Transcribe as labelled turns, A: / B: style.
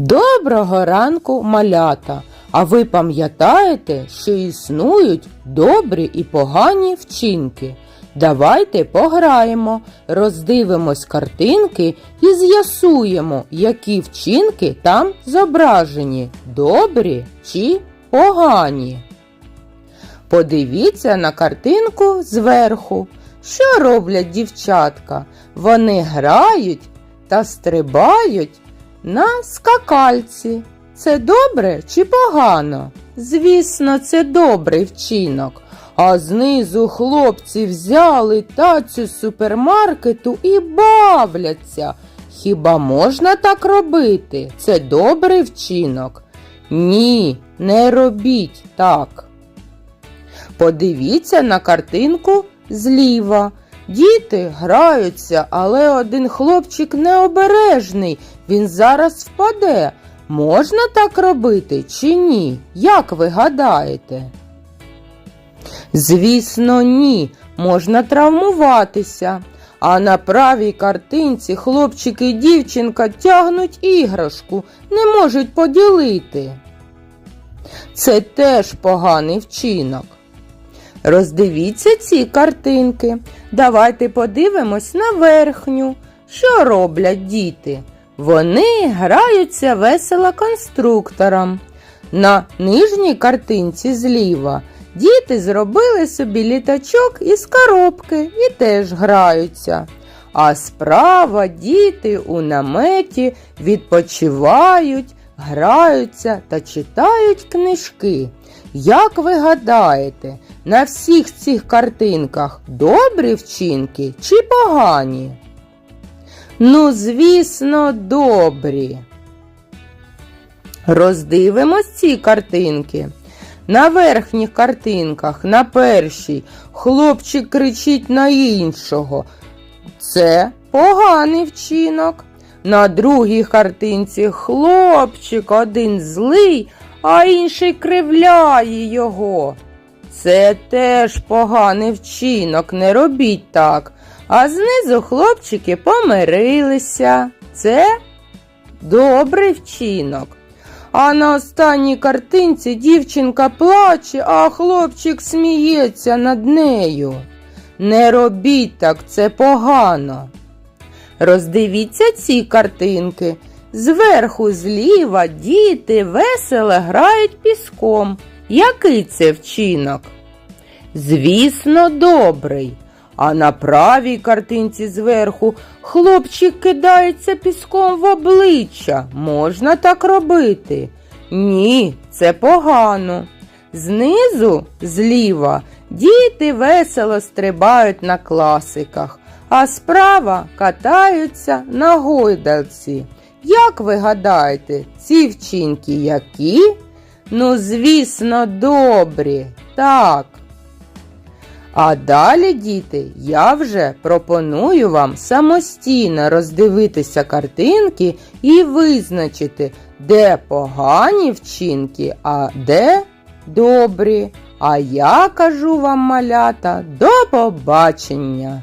A: Доброго ранку, малята! А ви пам'ятаєте, що існують добрі і погані вчинки? Давайте пограємо, роздивимось картинки і з'ясуємо, які вчинки там зображені добрі чи погані. Подивіться на картинку зверху. Що роблять дівчатка? Вони грають та стрибають на скакальці. Це добре чи погано? Звісно, це добрий вчинок. А знизу хлопці взяли тацю з супермаркету і бавляться. Хіба можна так робити? Це добрий вчинок? Ні, не робіть так. Подивіться на картинку зліва. Діти граються, але один хлопчик необережний, він зараз впаде. Можна так робити чи ні? Як ви гадаєте? Звісно, ні, можна травмуватися. А на правій картинці хлопчик і дівчинка тягнуть іграшку, не можуть поділити. Це теж поганий вчинок. Роздивіться ці картинки. Давайте подивимось на верхню. Що роблять діти? Вони граються весело конструктором. На нижній картинці зліва діти зробили собі літачок із коробки і теж граються. А справа діти у наметі відпочивають, граються та читають книжки. Як ви гадаєте, на всіх цих картинках добрі вчинки чи погані? Ну, звісно, добрі. Роздивимось ці картинки. На верхніх картинках, на першій, хлопчик кричить на іншого. Це поганий вчинок. На другій картинці хлопчик один злий, а інший кривляє його. Це теж поганий вчинок, не робіть так. А знизу хлопчики помирилися. Це добрий вчинок. А на останній картинці дівчинка плаче, а хлопчик сміється над нею. Не робіть так, це погано. Роздивіться ці картинки. Зверху зліва діти весело грають піском. Який це вчинок? Звісно, добрий. А на правій картинці зверху хлопчик кидається піском в обличчя. Можна так робити? Ні, це погано. Знизу, зліва, діти весело стрибають на класиках, а справа катаються на гойдалці. Як ви гадаєте, ці вчинки які? Ну, звісно, добрі. Так. А далі, діти, я вже пропоную вам самостійно роздивитися картинки і визначити, де погані вчинки, а де добрі. А я кажу вам, малята, до побачення!